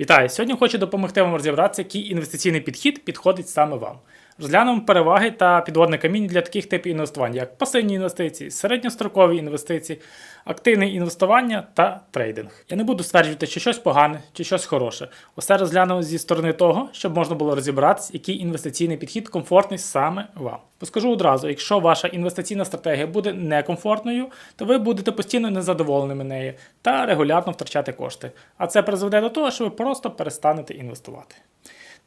Вітаю! Сьогодні хочу допомогти вам розібратися, який інвестиційний підхід підходить саме вам. Розглянемо переваги та підводне каміння для таких типів інвестувань, як пасивні інвестиції, середньострокові інвестиції, активне інвестування та трейдинг. Я не буду стверджувати, чи щось погане, чи щось хороше. Усе розглянемо зі сторони того, щоб можна було розібратися, який інвестиційний підхід комфортний саме вам. Бо скажу одразу, якщо ваша інвестиційна стратегія буде некомфортною, то ви будете постійно незадоволеними нею та регулярно втрачати кошти. А це призведе до того, що ви просто перестанете інвестувати.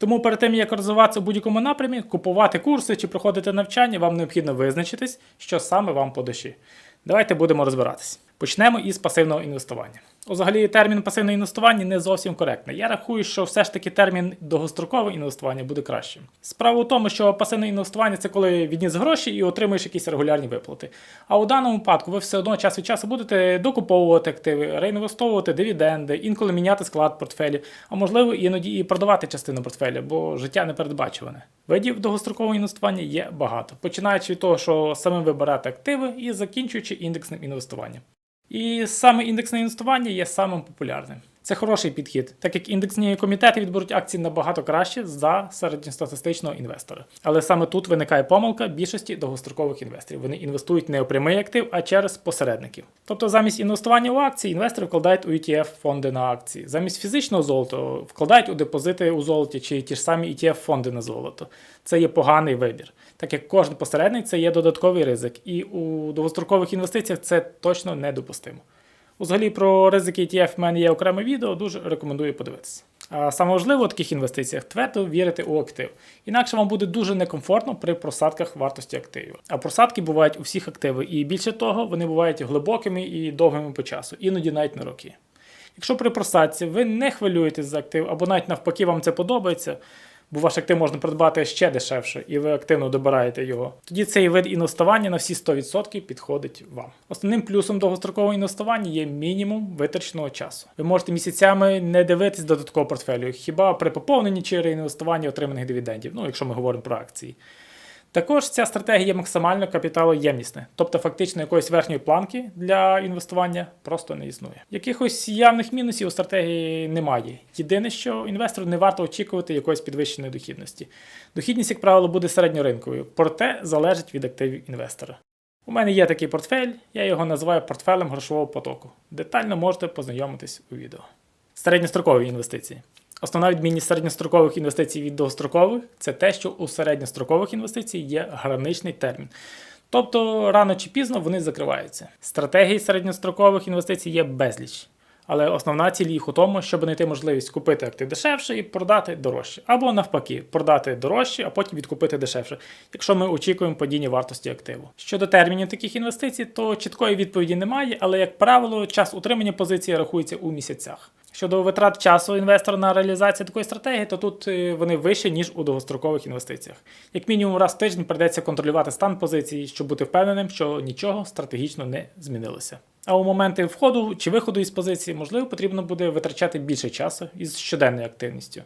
Тому перед тим, як розвиватися в будь-якому напрямі, купувати курси чи проходити навчання, вам необхідно визначитись, що саме вам по душі. Давайте будемо розбиратись. Почнемо із пасивного інвестування. Взагалі, термін пасивне інвестування не зовсім коректний. Я рахую, що все ж таки термін довгострокове інвестування буде кращим. Справа у тому, що пасивне інвестування це коли відніс гроші і отримуєш якісь регулярні виплати. А у даному випадку ви все одно час від часу будете докуповувати активи, реінвестовувати дивіденди, інколи міняти склад портфелі, а можливо іноді і продавати частину портфеля, бо життя не передбачуване. Видів довгострокового інвестування є багато, починаючи від того, що самим вибирати активи і закінчуючи індексним інвестуванням. І саме індексне інвестування є самим популярним. Це хороший підхід, так як індексні комітети відберуть акції набагато краще за середньостатистичного інвестора. Але саме тут виникає помилка більшості довгострокових інвесторів. Вони інвестують не у прямий актив, а через посередників. Тобто замість інвестування у акції інвестори вкладають у ETF фонди на акції. Замість фізичного золота вкладають у депозити у золоті чи ті ж самі ETF фонди на золото. Це є поганий вибір, так як кожен посередник це є додатковий ризик, і у довгострокових інвестиціях це точно недопустимо. Взагалі про ризики ETF в мене є окреме відео, дуже рекомендую подивитися. А саме важливо у таких інвестиціях твердо вірити у актив. Інакше вам буде дуже некомфортно при просадках вартості активів. А просадки бувають у всіх активах, і більше того, вони бувають глибокими і довгими по часу, іноді навіть на роки. Якщо при просадці ви не хвилюєтесь за актив, або навіть навпаки вам це подобається, бо ваш актив можна придбати ще дешевше, і ви активно добираєте його. Тоді цей вид інвестування на всі 100% підходить вам. Основним плюсом довгострокового інвестування є мінімум витраченого часу. Ви можете місяцями не дивитись додаткового портфелю, хіба при поповненні чи реінвестуванні отриманих дивідендів, ну якщо ми говоримо про акції. Також ця стратегія максимально капіталоємнісна, тобто фактично якоїсь верхньої планки для інвестування просто не існує. Якихось явних мінусів у стратегії немає. Єдине, що інвестору не варто очікувати якоїсь підвищеної дохідності. Дохідність, як правило, буде середньоринковою, проте залежить від активів інвестора. У мене є такий портфель, я його називаю портфелем грошового потоку. Детально можете познайомитись у відео. Середньострокові інвестиції. Основна відмінність середньострокових інвестицій від довгострокових це те, що у середньострокових інвестицій є граничний термін. Тобто рано чи пізно вони закриваються. Стратегії середньострокових інвестицій є безліч. Але основна ціль їх у тому, щоб знайти можливість купити актив дешевше і продати дорожче. Або навпаки, продати дорожче, а потім відкупити дешевше, якщо ми очікуємо падіння вартості активу. Щодо термінів таких інвестицій, то чіткої відповіді немає, але, як правило, час утримання позиції рахується у місяцях. Щодо витрат часу інвестора на реалізацію такої стратегії, то тут е, вони вищі, ніж у довгострокових інвестиціях. Як мінімум раз в тиждень придеться контролювати стан позиції, щоб бути впевненим, що нічого стратегічно не змінилося. А у моменти входу чи виходу із позиції, можливо, потрібно буде витрачати більше часу із щоденною активністю.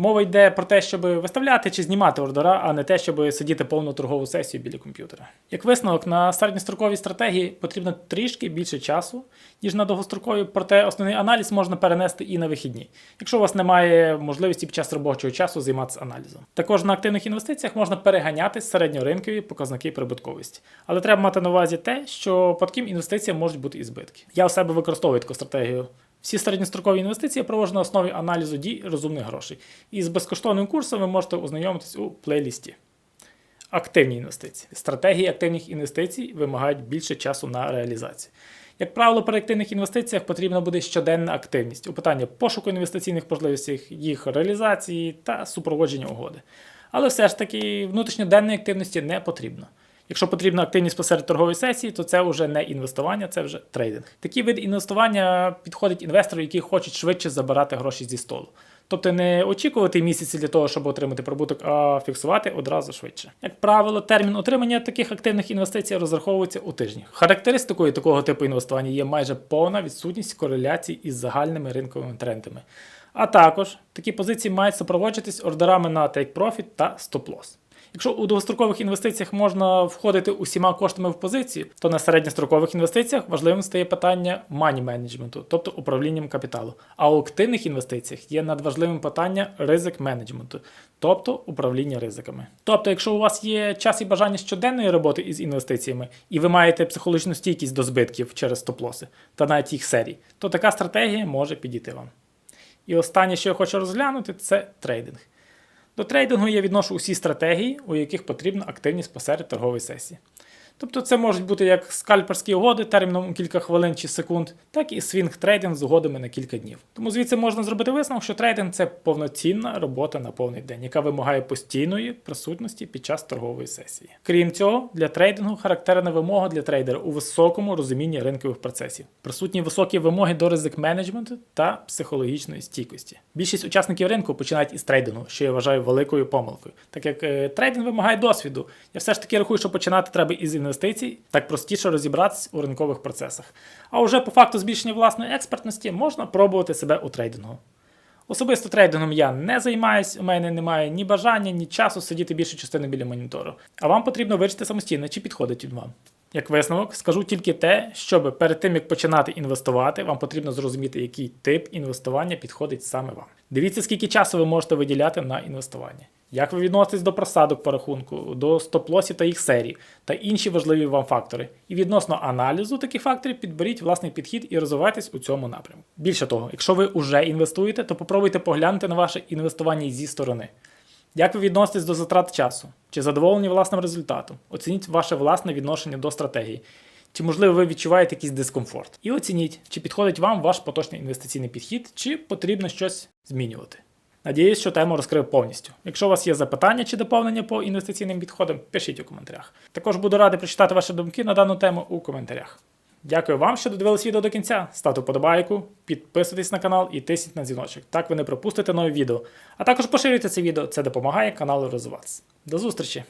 Мова йде про те, щоб виставляти чи знімати ордера, а не те, щоб сидіти повну торгову сесію біля комп'ютера. Як висновок, на середньостроковій стратегії потрібно трішки більше часу, ніж на довгостроковій, проте основний аналіз можна перенести і на вихідні, якщо у вас немає можливості під час робочого часу займатися аналізом. Також на активних інвестиціях можна переганяти середньоринкові показники прибутковості. Але треба мати на увазі те, що по таким інвестиціям можуть бути і збитки. Я у себе використовую таку стратегію. Всі середньострокові інвестиції проводжу на основі аналізу дій розумних грошей. І з безкоштовним курсом ви можете ознайомитись у плейлісті. Активні інвестиції. Стратегії активних інвестицій вимагають більше часу на реалізацію. Як правило, при активних інвестиціях потрібна буде щоденна активність у питанні пошуку інвестиційних можливостей, їх реалізації та супроводження угоди. Але все ж таки внутрішньоденної активності не потрібно. Якщо потрібна активність посеред торгової сесії, то це вже не інвестування, це вже трейдинг. Такий вид інвестування підходить інвестору, які хочуть швидше забирати гроші зі столу. Тобто не очікувати місяці для того, щоб отримати прибуток, а фіксувати одразу швидше. Як правило, термін отримання таких активних інвестицій розраховується у тижні. Характеристикою такого типу інвестування є майже повна відсутність кореляції із загальними ринковими трендами. А також такі позиції мають супроводжуватись ордерами на profit та loss. Якщо у довгострокових інвестиціях можна входити усіма коштами в позицію, то на середньострокових інвестиціях важливим стає питання мані менеджменту, тобто управлінням капіталу. А у активних інвестиціях є надважливим питання ризик менеджменту, тобто управління ризиками. Тобто, якщо у вас є час і бажання щоденної роботи із інвестиціями, і ви маєте психологічну стійкість до збитків через стоп-лоси та навіть їх серій, то така стратегія може підійти вам. І останнє, що я хочу розглянути, це трейдинг. До трейдингу я відношу усі стратегії, у яких потрібна активність посеред торгової сесії. Тобто це можуть бути як скальперські угоди терміном у кілька хвилин чи секунд, так і свінг трейдинг з угодами на кілька днів. Тому звідси можна зробити висновок, що трейдинг це повноцінна робота на повний день, яка вимагає постійної присутності під час торгової сесії. Крім цього, для трейдингу характерна вимога для трейдера у високому розумінні ринкових процесів, присутні високі вимоги до ризик менеджменту та психологічної стійкості. Більшість учасників ринку починають із трейдингу, що я вважаю великою помилкою. Так як е, трейдинг вимагає досвіду, я все ж таки рахую, що починати треба із інвестицій, так простіше розібратися у ринкових процесах. А вже по факту збільшення власної експертності можна пробувати себе у трейдингу. Особисто трейдингом я не займаюсь, у мене немає ні бажання, ні часу сидіти більшу частину біля монітору. А вам потрібно вирішити самостійно, чи підходить він вам. Як висновок, скажу тільки те, щоб перед тим як починати інвестувати, вам потрібно зрозуміти, який тип інвестування підходить саме вам. Дивіться, скільки часу ви можете виділяти на інвестування. Як ви відноситесь до просадок по рахунку, до стоп-лосів та їх серій та інші важливі вам фактори. І відносно аналізу таких факторів підберіть власний підхід і розвивайтесь у цьому напрямку. Більше того, якщо ви вже інвестуєте, то попробуйте поглянути на ваше інвестування зі сторони. Як ви відноситесь до затрат часу? Чи задоволені власним результатом? Оцініть ваше власне відношення до стратегії. Чи, можливо, ви відчуваєте якийсь дискомфорт? І оцініть, чи підходить вам ваш поточний інвестиційний підхід, чи потрібно щось змінювати. Надіюсь, що тему розкрив повністю. Якщо у вас є запитання чи доповнення по інвестиційним підходам, пишіть у коментарях. Також буду радий прочитати ваші думки на дану тему у коментарях. Дякую вам, що додивились відео до кінця. Ставте вподобайку, підписуйтесь на канал і тисніть на дзвіночок. Так ви не пропустите нові відео. А також поширюйте це відео, це допомагає каналу розвиватися. До зустрічі!